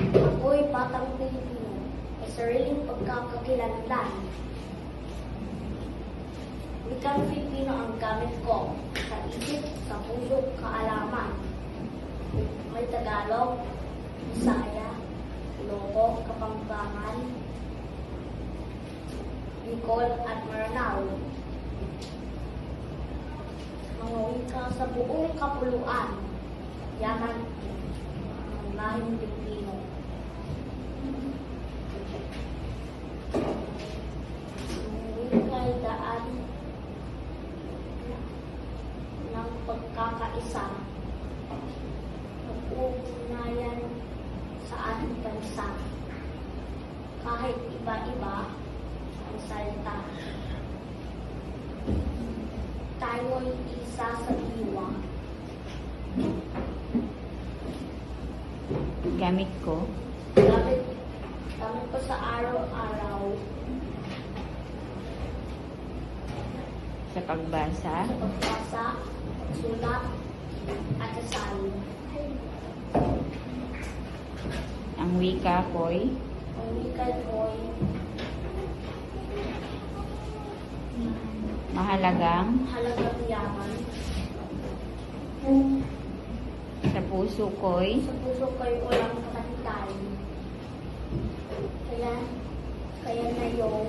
Ako'y batang Pilipino, may sariling pagkakakilanlan. Wikang Filipino ang gamit ko sa isip, sa puso, kaalaman. May Tagalog, Bisaya, Ilocos, Kapampangan, Bicol at Maranao. Mga wika sa buong kapuluan, yaman lahing Pilipino. Iba-iba ang salita. Tayo'y isa sa diwa. Gamit ko. Gamit, gamit ko sa araw-araw sa pagbasa, sa pagbasa, sulat, at kasal. ang wika ko'y Mahalagang halagang yaman. sa puso ko'y Sa puso ko'y walang kapahitan. Kaya, kaya na yung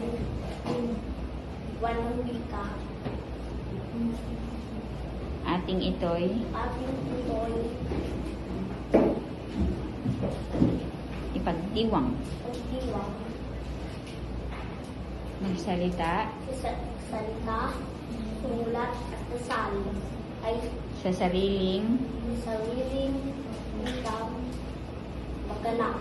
walang wika. ating ito'y Ating ito'y ipagdiwang pagdiwang magsalita. Sa salita, sulat at dasal ay sa sariling. sariling ikang maganap.